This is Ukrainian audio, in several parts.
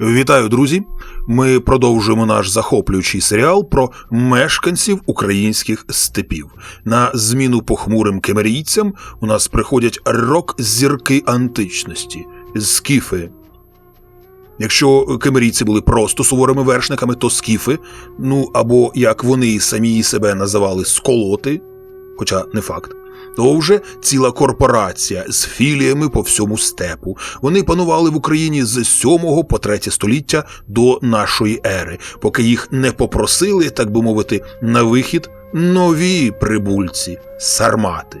Вітаю, друзі! Ми продовжуємо наш захоплюючий серіал про мешканців українських степів. На зміну похмурим кемерійцям у нас приходять рок-зірки античності скіфи. Якщо кемерійці були просто суворими вершниками, то скіфи, ну або як вони самі себе називали сколоти, хоча не факт. То вже ціла корпорація з філіями по всьому степу. Вони панували в Україні з 7 по 3 століття до нашої ери, поки їх не попросили, так би мовити, на вихід нові прибульці сармати.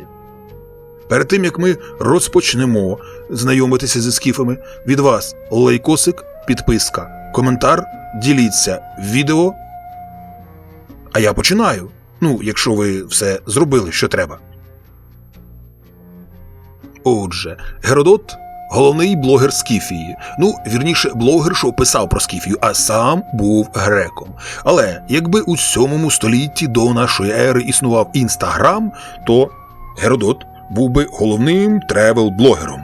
Перед тим як ми розпочнемо знайомитися зі скіфами, від вас лайкосик, підписка, коментар, діліться відео. А я починаю. Ну, якщо ви все зробили, що треба. Отже, Геродот головний блогер Скіфії. Ну, вірніше, блогер, що писав про Скіфію, а сам був греком. Але якби у 7 столітті до нашої ери існував інстаграм, то Геродот був би головним тревел-блогером.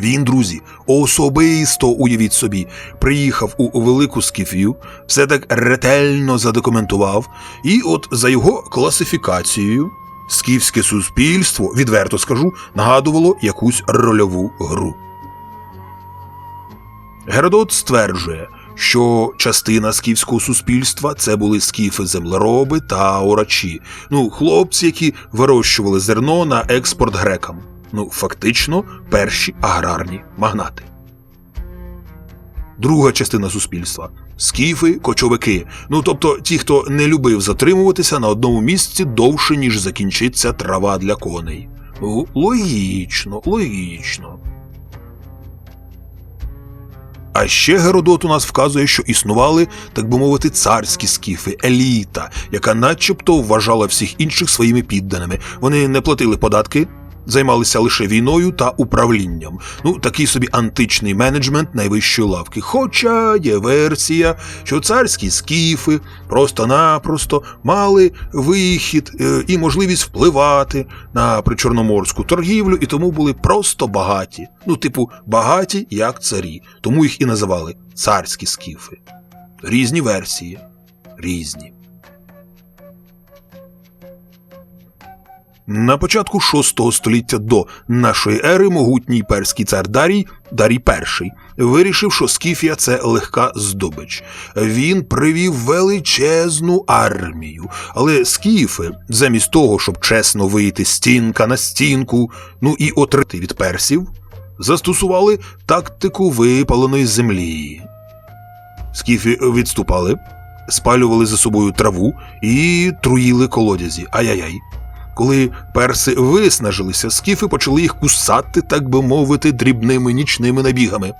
Він, друзі, особисто уявіть собі, приїхав у велику Скіфію, все так ретельно задокументував, і от за його класифікацією скіфське суспільство, відверто скажу, нагадувало якусь рольову гру. Геродот стверджує, що частина скіфського суспільства це були скіфи-землероби та орачі, ну, хлопці, які вирощували зерно на експорт грекам. Ну, фактично, перші аграрні магнати. Друга частина суспільства скіфи, кочовики. Ну тобто ті, хто не любив затримуватися на одному місці довше, ніж закінчиться трава для коней. Ну, логічно, логічно. А ще Геродот у нас вказує, що існували, так би мовити, царські скіфи, еліта, яка начебто вважала всіх інших своїми підданими. Вони не платили податки, займалися лише війною та управлінням. Ну, такий собі античний менеджмент найвищої лавки. Хоча є версія, що царські скіфи просто-напросто мали вихід е, і можливість впливати на причорноморську торгівлю, і тому були просто багаті. Ну, типу, багаті як царі, тому їх і називали царські скіфи. Різні версії. Різні. На початку VI століття до нашої ери могутній перський цар Дарій, Дарій І, вирішив, що Скіфія це легка здобич. Він привів величезну армію. Але скіфи, замість того, щоб чесно вийти стінка на стінку, ну і отрити від персів, застосували тактику випаленої землі. Скіфи відступали, спалювали за собою траву і труїли колодязі. Ай-яй-яй. Коли перси виснажилися, скіфи почали їх кусати, так би мовити, дрібними нічними набігами.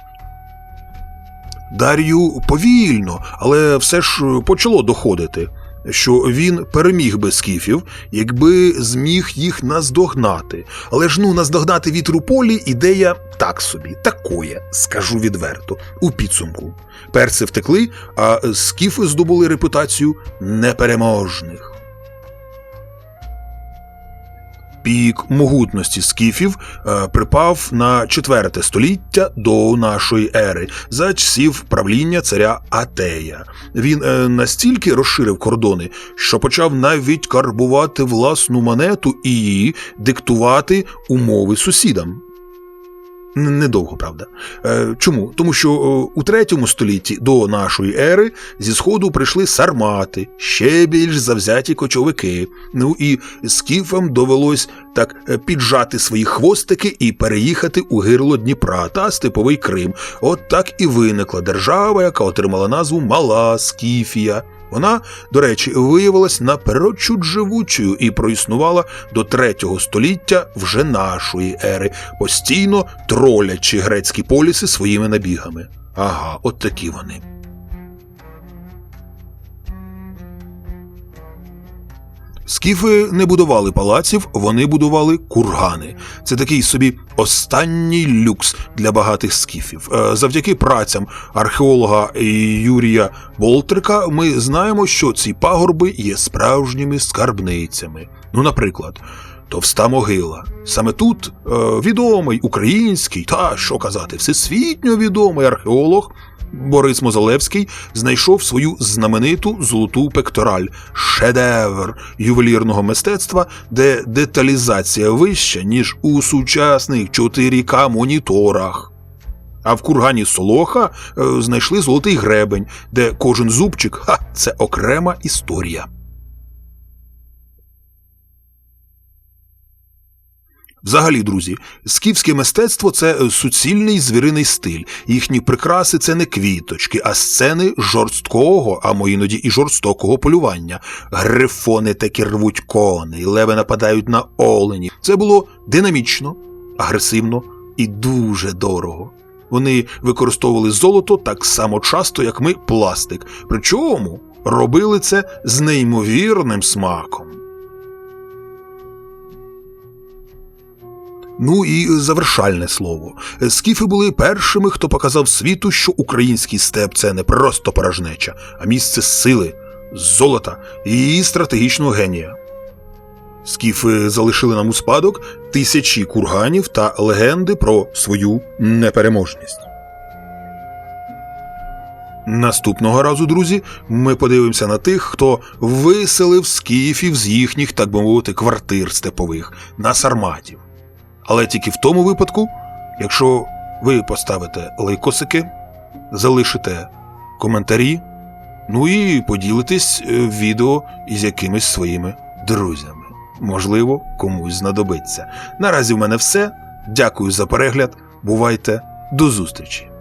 Дар'ю повільно, але все ж почало доходити, що він переміг би скіфів, якби зміг їх наздогнати. Але ж ну наздогнати вітру полі ідея так собі, такоє, скажу відверто, у підсумку. Перси втекли, а скіфи здобули репутацію непереможних. Пік могутності скіфів е, припав на четверте століття до нашої ери за часів правління царя Атея. Він е, настільки розширив кордони, що почав навіть карбувати власну монету і диктувати умови сусідам. Недовго, правда. Е, чому? Тому що е, у третьому столітті до нашої ери зі сходу прийшли сармати, ще більш завзяті кочовики. Ну і скіфам довелось так е, піджати свої хвостики і переїхати у гирло Дніпра та степовий Крим. От так і виникла держава, яка отримала назву Мала Скіфія. Вона, до речі, виявилась наперечуд живучою і проіснувала до третього століття вже нашої ери, постійно тролячи грецькі поліси своїми набігами. Ага, от такі вони. Скіфи не будували палаців, вони будували кургани. Це такий собі останній люкс для багатих скіфів. Е, Завдяки працям археолога Юрія Болтрика ми знаємо, що ці пагорби є справжніми скарбницями. Ну, наприклад, Товста могила. Саме тут е, відомий український та що казати, всесвітньо відомий археолог Борис Мозалевський знайшов свою знамениту золоту пектораль, шедевр ювелірного мистецтва, де деталізація вища, ніж у сучасних 4К моніторах. А в кургані Солоха е, знайшли золотий гребень, де кожен зубчик ха, це окрема історія. Взагалі, друзі, скіфське мистецтво це е, суцільний звіриний стиль. Їхні прикраси це не квіточки, а сцени жорсткого, а мо іноді і жорстокого полювання. Грифони таки рвуть коней, леви нападають на олені. Це було динамічно, агресивно і дуже дорого. Вони використовували золото так само часто, як ми пластик. Причому робили це з неймовірним смаком. Ну і завершальне слово. Скіфи були першими, хто показав світу, що український степ це не просто порожнеча, а місце сили, золота і стратегічного генія. Скіфи залишили нам у спадок тисячі курганів та легенди про свою непереможність. Наступного разу, друзі, ми подивимося на тих, хто виселив скіфів з їхніх, так би мовити, квартир степових на сарматів. Але тільки в тому випадку, якщо ви поставите лайкосики, залишите коментарі, ну і поділитесь е, відео із якимись своїми друзями. Можливо, комусь знадобиться. Наразі в мене все. Дякую за перегляд. Бувайте, до зустрічі!